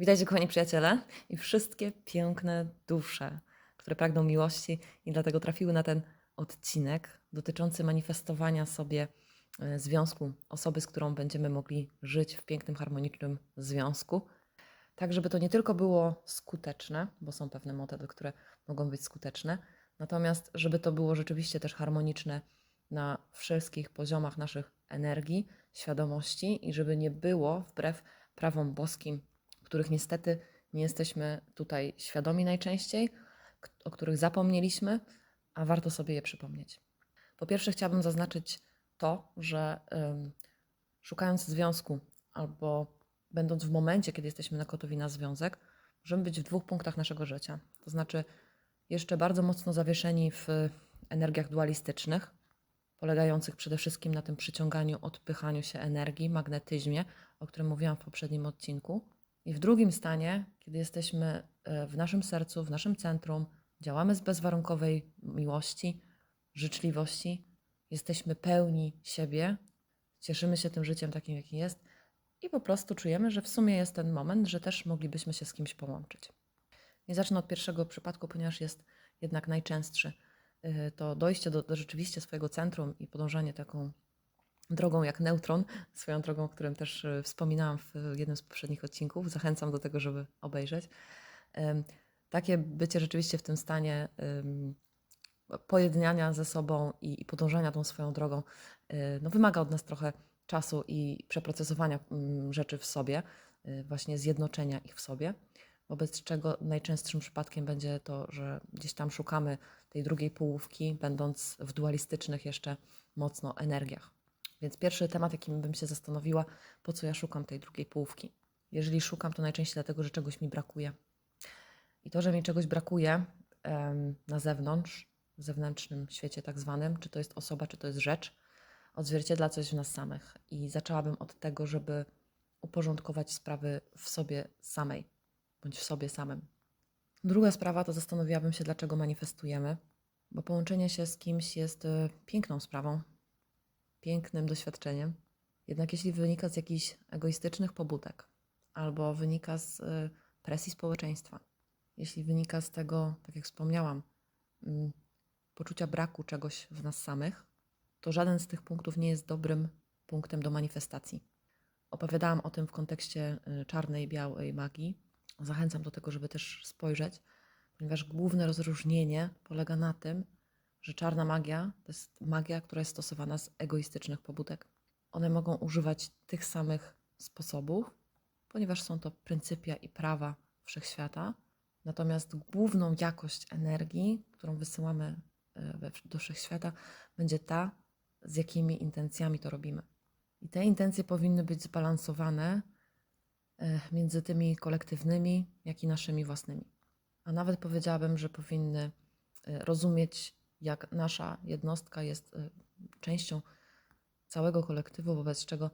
Witajcie, kochani przyjaciele i wszystkie piękne dusze, które pragną miłości i dlatego trafiły na ten odcinek dotyczący manifestowania sobie e, związku, osoby, z którą będziemy mogli żyć w pięknym, harmonicznym związku. Tak, żeby to nie tylko było skuteczne, bo są pewne metody, które mogą być skuteczne, natomiast żeby to było rzeczywiście też harmoniczne na wszystkich poziomach naszych energii, świadomości i żeby nie było wbrew prawom boskim których niestety nie jesteśmy tutaj świadomi najczęściej, o których zapomnieliśmy, a warto sobie je przypomnieć. Po pierwsze, chciałabym zaznaczyć to, że ym, szukając związku albo będąc w momencie, kiedy jesteśmy na gotowi na związek, możemy być w dwóch punktach naszego życia. To znaczy, jeszcze bardzo mocno zawieszeni w energiach dualistycznych, polegających przede wszystkim na tym przyciąganiu, odpychaniu się energii, magnetyzmie, o którym mówiłam w poprzednim odcinku. I w drugim stanie, kiedy jesteśmy e, w naszym sercu, w naszym centrum, działamy z bezwarunkowej miłości, życzliwości, jesteśmy pełni siebie, cieszymy się tym życiem takim, jakim jest i po prostu czujemy, że w sumie jest ten moment, że też moglibyśmy się z kimś połączyć. Nie zacznę od pierwszego przypadku, ponieważ jest jednak najczęstszy. Y, To dojście do, do rzeczywiście swojego centrum i podążanie taką drogą jak neutron, swoją drogą, o którym też y, wspominałam w jednym z poprzednich odcinków. Zachęcam do tego, żeby obejrzeć. Takie bycie rzeczywiście w tym stanie ym, pojednania ze sobą i, podążania tą swoją drogą y, no, wymaga od nas trochę czasu i przeprocesowania rzeczy w sobie, właśnie zjednoczenia ich w sobie. Wobec czego najczęstszym przypadkiem będzie to, że gdzieś tam szukamy tej drugiej połówki, będąc w dualistycznych jeszcze mocno energiach. Więc pierwszy temat, jakim bym się zastanowiła, po co ja szukam tej drugiej połówki. Jeżeli szukam, to najczęściej dlatego, że czegoś mi brakuje. I to, że mi czegoś brakuje em, na zewnątrz, w zewnętrznym świecie tak zwanym, czy to jest osoba, czy to jest rzecz, odzwierciedla coś w nas samych. I zaczęłabym od tego, żeby uporządkować sprawy w sobie samej, bądź w sobie samym. Druga sprawa to zastanowiłabym się, dlaczego manifestujemy, bo połączenie się z kimś jest e, piękną sprawą, pięknym doświadczeniem. Jednak jeśli wynika z jakichś egoistycznych pobudek albo wynika z y, presji społeczeństwa, jeśli wynika z tego, tak jak wspomniałam, mm, poczucia braku czegoś w nas samych, to żaden z tych punktów nie jest dobrym punktem do manifestacji. Opowiadałam o tym w kontekście y, czarnej białej magii. Zachęcam do tego, żeby też spojrzeć, ponieważ główne rozróżnienie polega na tym, że czarna magia to jest magia, która jest stosowana z egoistycznych pobudek. One mogą używać tych samych sposobów, ponieważ są to pryncypia i prawa wszechświata. Natomiast główną jakość energii, którą wysyłamy e, do wszechświata, będzie ta, z jakimi intencjami to robimy. I te intencje powinny być zbalansowane e, między tymi kolektywnymi, jak i naszymi własnymi. A nawet powiedziałabym, że powinny e, rozumieć, jak nasza jednostka jest e, częścią całego kolektywu, wobec czego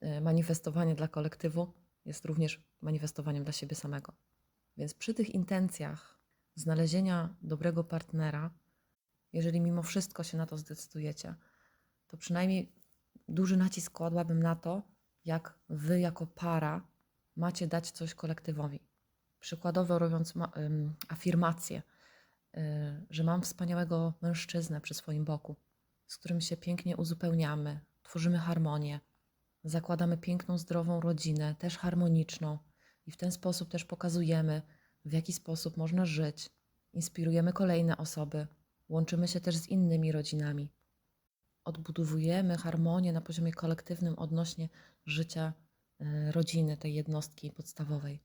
e, manifestowanie dla kolektywu jest również manifestowaniem dla siebie samego. Więc przy tych intencjach znalezienia dobrego partnera, jeżeli mimo wszystko się na to zdecydujecie, to przynajmniej duży nacisk kładłabym na to, jak wy jako para macie dać coś kolektywowi. Przykładowo robiąc ma- ym, afirmację, y, że mam wspaniałego mężczyznę przy swoim boku, z którym się pięknie uzupełniamy, tworzymy harmonię, zakładamy piękną, zdrową rodzinę, też harmoniczną, i w ten sposób też pokazujemy, w jaki sposób można żyć, inspirujemy kolejne osoby, łączymy się też z innymi rodzinami. Odbudowujemy harmonię na poziomie kolektywnym odnośnie życia y, rodziny, tej jednostki podstawowej.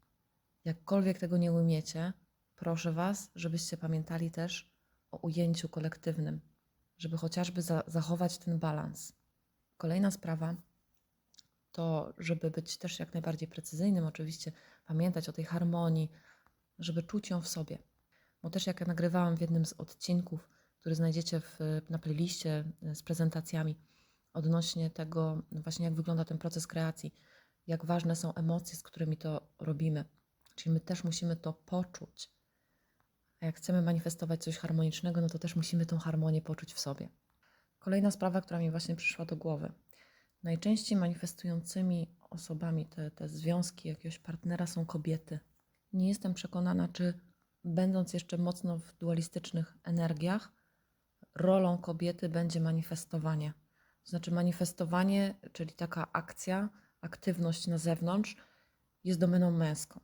Jakkolwiek tego nie umiecie, proszę Was, żebyście pamiętali też o ujęciu kolektywnym, żeby chociażby za zachować ten balans. Kolejna sprawa to, żeby być też jak najbardziej precyzyjnym, oczywiście pamiętać o tej harmonii, żeby czuć ją w sobie. Bo też jak ja nagrywałam w jednym z odcinków, który znajdziecie w, na playliście e, z prezentacjami odnośnie tego, właśnie jak wygląda ten proces kreacji, jak ważne są emocje, z którymi to robimy. Czyli my też musimy to poczuć. A jak chcemy manifestować coś harmonicznego, no to też musimy tą harmonię poczuć w sobie. Kolejna sprawa, która mi właśnie przyszła do głowy, Najczęściej manifestującymi osobami te, te związki jakiegoś partnera są kobiety. Nie jestem przekonana, czy będąc jeszcze mocno w dualistycznych energiach, rolą kobiety będzie manifestowanie. To znaczy, manifestowanie, czyli taka akcja, aktywność na zewnątrz, jest domeną męską.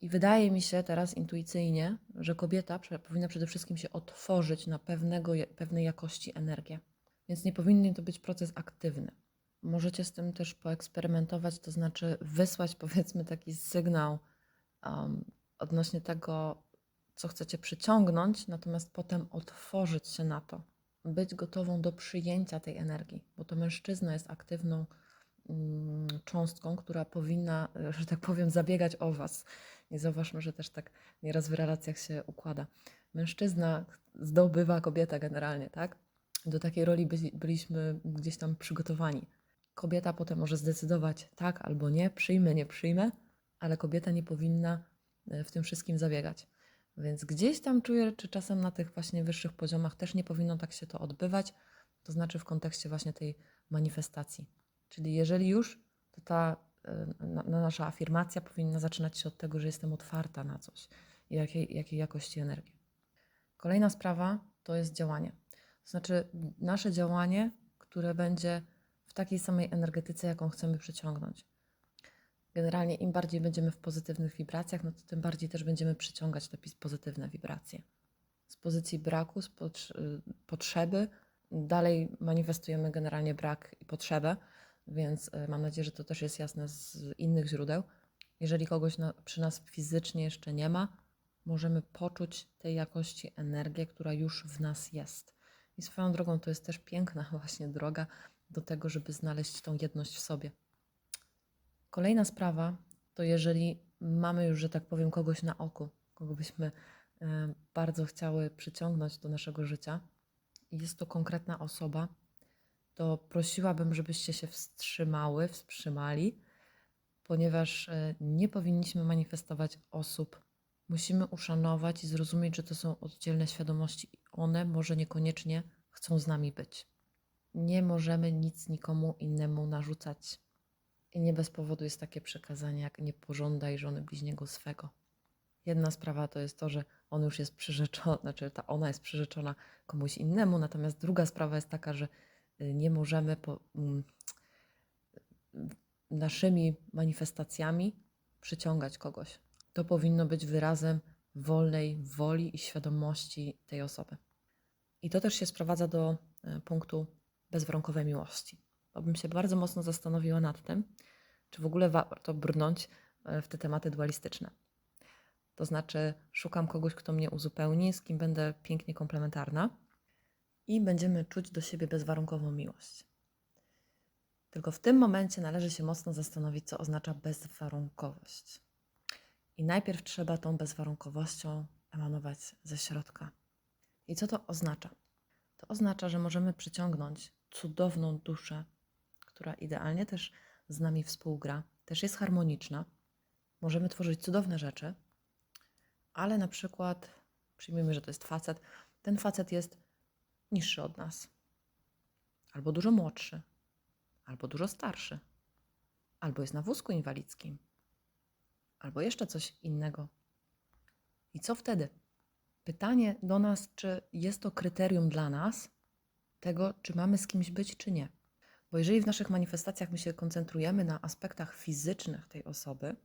I wydaje mi się teraz intuicyjnie, że kobieta powinna przede wszystkim się otworzyć na pewnego, pewnej jakości energię. Więc nie powinien to być proces aktywny. Możecie z tym też poeksperymentować, to znaczy wysłać powiedzmy taki sygnał um, odnośnie tego, co chcecie przyciągnąć, natomiast potem otworzyć się na to, być gotową do przyjęcia tej energii, bo to mężczyzna jest aktywną mm, cząstką, która powinna, że tak powiem, zabiegać o Was. I zauważmy, że też tak nieraz w relacjach się układa. Mężczyzna zdobywa kobietę generalnie, tak? Do takiej roli byli, byliśmy gdzieś tam przygotowani. Kobieta potem może zdecydować tak albo nie, przyjmę, nie przyjmę, ale kobieta nie powinna e, w tym wszystkim zabiegać. Więc gdzieś tam czuję, czy czasem na tych właśnie wyższych poziomach też nie powinno tak się to odbywać, to znaczy w kontekście właśnie tej manifestacji. Czyli jeżeli już, to ta na, na nasza afirmacja powinna zaczynać się od tego, że jestem otwarta na coś i jakiej, jakiej jakości energii. Kolejna sprawa to jest działanie. To znaczy nasze działanie, które będzie w takiej samej energetyce, jaką chcemy przyciągnąć. Generalnie im bardziej będziemy w pozytywnych wibracjach, no to tym bardziej też będziemy przyciągać te pozytywne wibracje. Z pozycji braku, z y, potrzeby, dalej manifestujemy generalnie brak i potrzebę, więc y, mam nadzieję, że to też jest jasne z innych źródeł. Jeżeli kogoś na, przy nas fizycznie jeszcze nie ma, możemy poczuć tej jakości energię, która już w nas jest. I swoją drogą to jest też piękna właśnie droga do tego, żeby znaleźć tą jedność w sobie. Kolejna sprawa to jeżeli mamy już, że tak powiem, kogoś na oku, kogo byśmy e, bardzo chciały przyciągnąć do naszego życia jest to konkretna osoba, to prosiłabym, żebyście się wstrzymały, wstrzymali, ponieważ e, nie powinniśmy manifestować osób. Musimy uszanować i zrozumieć, że to są oddzielne świadomości i one może niekoniecznie chcą z nami być. Nie możemy nic nikomu innemu narzucać. I nie bez powodu jest takie przekazanie, jak nie pożądaj żony bliźniego swego. Jedna sprawa to jest to, że on już jest przyrzeczony, znaczy ta ona jest przyrzeczona komuś innemu, natomiast druga sprawa jest taka, że nie możemy po, mm, naszymi manifestacjami przyciągać kogoś. To powinno być wyrazem wolnej woli i świadomości tej osoby. I to też się sprowadza do e, punktu bezwarunkowej miłości. Bo bym się bardzo mocno zastanowiła nad tym, czy w ogóle warto brnąć e, w te tematy dualistyczne. To znaczy, szukam kogoś, kto mnie uzupełni, z kim będę pięknie komplementarna i będziemy czuć do siebie bezwarunkową miłość. Tylko w tym momencie należy się mocno zastanowić, co oznacza bezwarunkowość. I najpierw trzeba tą bezwarunkowością emanować ze środka. I co to oznacza? To oznacza, że możemy przyciągnąć cudowną duszę, która idealnie też z nami współgra, też jest harmoniczna. Możemy tworzyć cudowne rzeczy, ale na przykład przyjmijmy, że to jest facet. Ten facet jest niższy od nas, albo dużo młodszy, albo dużo starszy, albo jest na wózku inwalidzkim, albo jeszcze coś innego. I co wtedy? Pytanie do nas, czy jest to kryterium dla nas tego, czy mamy z kimś być, czy nie. Bo jeżeli w naszych manifestacjach my się koncentrujemy na aspektach fizycznych tej osoby,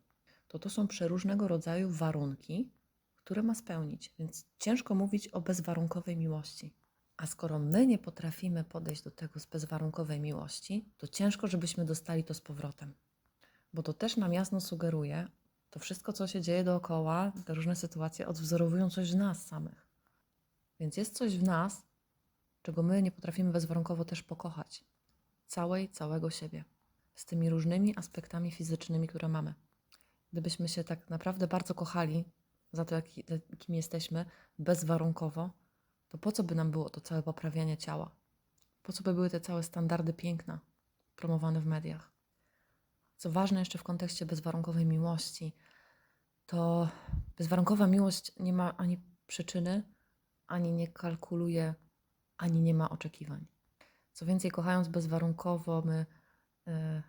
to to są przeróżnego rodzaju warunki, które ma spełnić. Więc ciężko mówić o bezwarunkowej miłości. A skoro my nie potrafimy podejść do tego z bezwarunkowej miłości, to ciężko, żebyśmy dostali to z powrotem. Bo to też nam jasno sugeruje, to wszystko, co się dzieje dookoła, te różne sytuacje odwzorowują coś w nas samych. Więc jest coś w nas, czego my nie potrafimy bezwarunkowo też pokochać. Całej, całego siebie. Z tymi różnymi aspektami fizycznymi, które mamy. Gdybyśmy się tak naprawdę bardzo kochali za to, jaki, kim jesteśmy, bezwarunkowo, to po co by nam było to całe poprawianie ciała? Po co by były te całe standardy piękna promowane w mediach? Co ważne jeszcze w kontekście bezwarunkowej miłości, to bezwarunkowa miłość nie ma ani przyczyny, ani nie kalkuluje, ani nie ma oczekiwań. Co więcej, kochając bezwarunkowo, my e,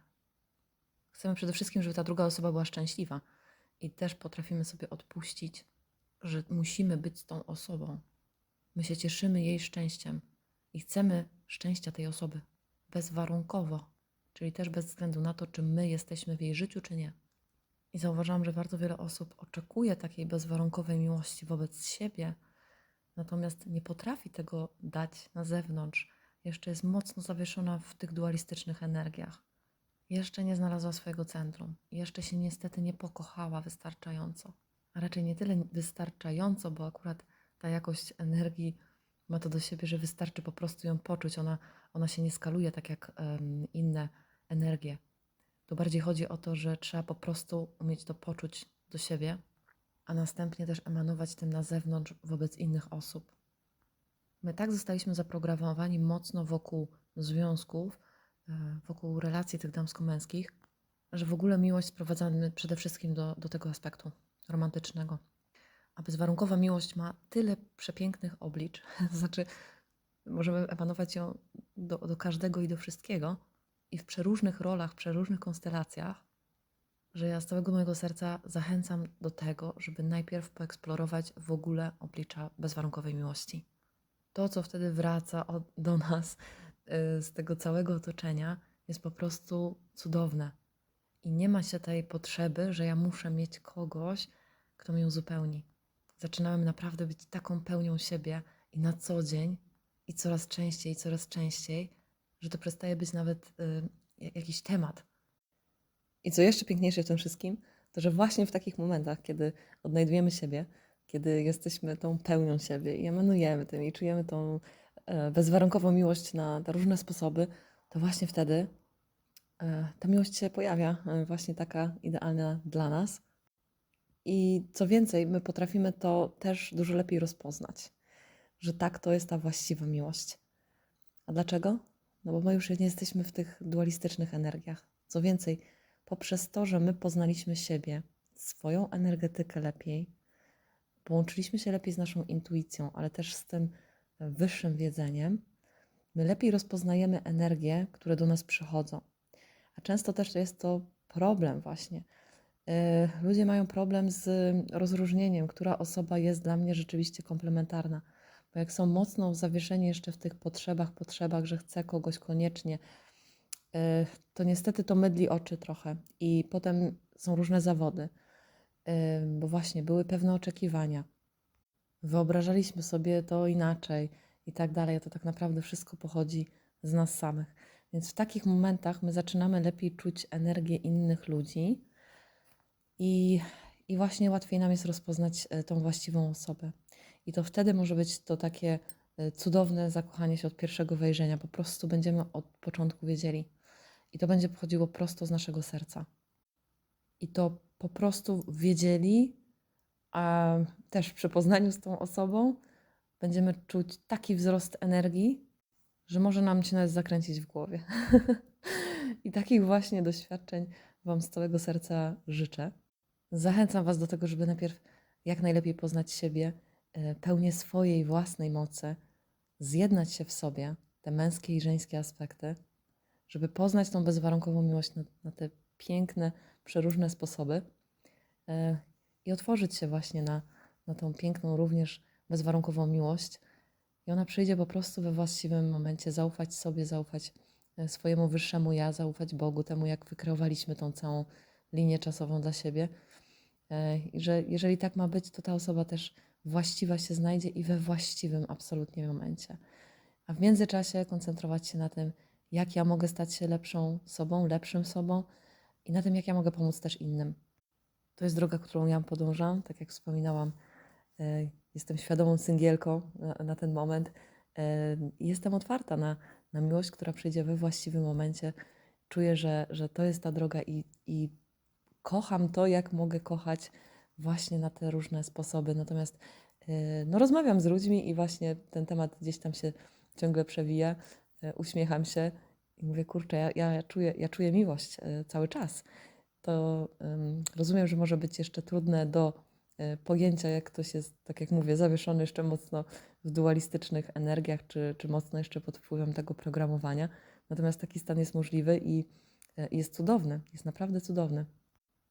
chcemy przede wszystkim, żeby ta druga osoba była szczęśliwa. I też potrafimy sobie odpuścić, że musimy być z tą osobą. My się cieszymy jej szczęściem i chcemy szczęścia tej osoby bezwarunkowo, czyli też bez względu na to, czy my jesteśmy w jej życiu, czy nie. I zauważam, że bardzo wiele osób oczekuje takiej bezwarunkowej miłości wobec siebie, natomiast nie potrafi tego dać na zewnątrz. Jeszcze jest mocno zawieszona w tych dualistycznych energiach. Jeszcze nie znalazła swojego centrum. Jeszcze się niestety nie pokochała wystarczająco. A raczej nie tyle wystarczająco, bo akurat ta jakość energii ma to do siebie, że wystarczy po prostu ją poczuć. Ona, ona się nie skaluje tak jak em, inne energie. Tu bardziej chodzi o to, że trzeba po prostu umieć to poczuć do siebie, a następnie też emanować tym na zewnątrz wobec innych osób. My tak zostaliśmy zaprogramowani mocno wokół związków, e, wokół relacji tych damsko-męskich, że w ogóle miłość sprowadzamy przede wszystkim do, do tego aspektu romantycznego. A bezwarunkowa miłość ma tyle przepięknych oblicz, to znaczy możemy emanować ją do, do każdego i do wszystkiego i w przeróżnych rolach, w przeróżnych konstelacjach, że ja z całego mojego serca zachęcam do tego, żeby najpierw poeksplorować w ogóle oblicza bezwarunkowej miłości. To, co wtedy wraca od, do nas y, z tego całego otoczenia, jest po prostu cudowne. I nie ma się tej potrzeby, że ja muszę mieć kogoś, kto mnie uzupełni. Zaczynałem naprawdę być taką pełnią siebie i na co dzień, i coraz częściej, coraz częściej, że to przestaje być nawet y, jakiś temat. I co jeszcze piękniejsze w tym wszystkim, to że właśnie w takich momentach, kiedy odnajdujemy siebie, kiedy jesteśmy tą pełnią siebie i emanujemy tym i czujemy tą e, bezwarunkową miłość na, na różne sposoby, to właśnie wtedy e, ta miłość się pojawia, e, właśnie taka idealna dla nas. I co więcej, my potrafimy to też dużo lepiej rozpoznać, że tak to jest ta właściwa miłość. A dlaczego? No bo my już nie jesteśmy w tych dualistycznych energiach. Co więcej, poprzez to, że my poznaliśmy siebie, swoją energetykę lepiej, połączyliśmy się lepiej z naszą intuicją, ale też z tym wyższym wiedzeniem, my lepiej rozpoznajemy energie, które do nas przychodzą. A często też jest to problem właśnie. Yy, Ludzie mają problem z rozróżnieniem, która osoba jest dla mnie rzeczywiście komplementarna. Bo jak są mocno zawieszeni jeszcze w tych potrzebach, potrzebach, że chcę kogoś koniecznie, yy, to niestety to mydli oczy trochę. I potem są różne zawody, yy, bo właśnie były pewne oczekiwania. Wyobrażaliśmy sobie to inaczej i tak dalej. A to tak naprawdę wszystko pochodzi z nas samych. Więc w takich momentach my zaczynamy lepiej czuć energię innych ludzi i, i właśnie łatwiej nam jest rozpoznać e, tą właściwą osobę. I to wtedy może być to takie e, cudowne zakochanie się od pierwszego wejrzenia. Po prostu będziemy od początku wiedzieli. I to będzie pochodziło prosto z naszego serca. I to po prostu wiedzieli, a też przy poznaniu z tą osobą będziemy czuć taki wzrost energii, że może nam się nawet zakręcić w głowie. I takich właśnie doświadczeń Wam z całego serca życzę. Zachęcam Was do tego, żeby najpierw jak najlepiej poznać siebie, e, pełnię swojej własnej mocy, zjednać się w sobie, te męskie i żeńskie aspekty, żeby poznać tą bezwarunkową miłość na, na te piękne, przeróżne sposoby e, i otworzyć się właśnie na, na tą piękną, również bezwarunkową miłość. I ona przyjdzie po prostu we właściwym momencie, zaufać sobie, zaufać e, swojemu wyższemu ja, zaufać Bogu, temu jak wykreowaliśmy tą całą linię czasową dla siebie. E, I że jeżeli tak ma być, to ta osoba też właściwa się znajdzie i we właściwym absolutnie momencie. A w międzyczasie koncentrować się na tym, jak ja mogę stać się lepszą sobą, lepszym sobą i na tym, jak ja mogę pomóc też innym. To jest droga, którą ja podążam. Tak jak wspominałam, e, jestem świadomą singielką na, ten moment. E, Jestem otwarta na, na miłość, która przyjdzie we właściwym momencie. Czuję, że, że to jest ta droga i, i kocham to, jak mogę kochać właśnie na te różne sposoby. Natomiast e, no, rozmawiam z ludźmi i właśnie ten temat gdzieś tam się ciągle przewija. E, Uśmiecham się i mówię, kurczę, ja, ja, czuję, ja czuję miłość e, cały czas. To em, rozumiem, że może być jeszcze trudne do pojęcia, jak ktoś jest, tak jak mówię, zawieszony jeszcze mocno w dualistycznych energiach, czy, czy mocno jeszcze pod wpływem tego programowania. Natomiast taki stan jest możliwy i jest cudowny, jest naprawdę cudowny.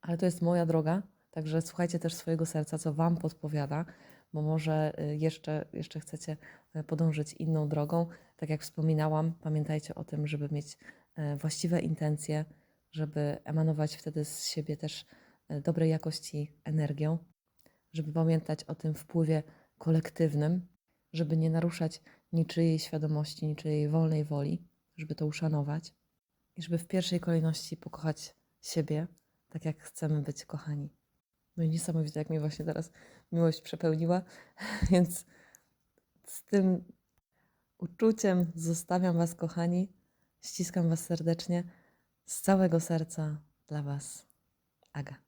Ale to jest moja droga, także słuchajcie też swojego serca, co Wam podpowiada, bo może y, jeszcze, jeszcze chcecie y, podążyć inną drogą. Tak jak wspominałam, pamiętajcie o tym, żeby mieć y, właściwe intencje, żeby emanować wtedy z siebie też dobrej jakości energią, żeby pamiętać o tym wpływie kolektywnym, żeby nie naruszać niczyjej świadomości, niczyjej wolnej woli, żeby to uszanować i żeby w pierwszej kolejności pokochać siebie, tak jak chcemy być kochani. No i niesamowite, jak mnie właśnie teraz miłość przepełniła, więc z tym uczuciem zostawiam Was, kochani. Ściskam Was serdecznie. Z całego serca dla Was, Aga.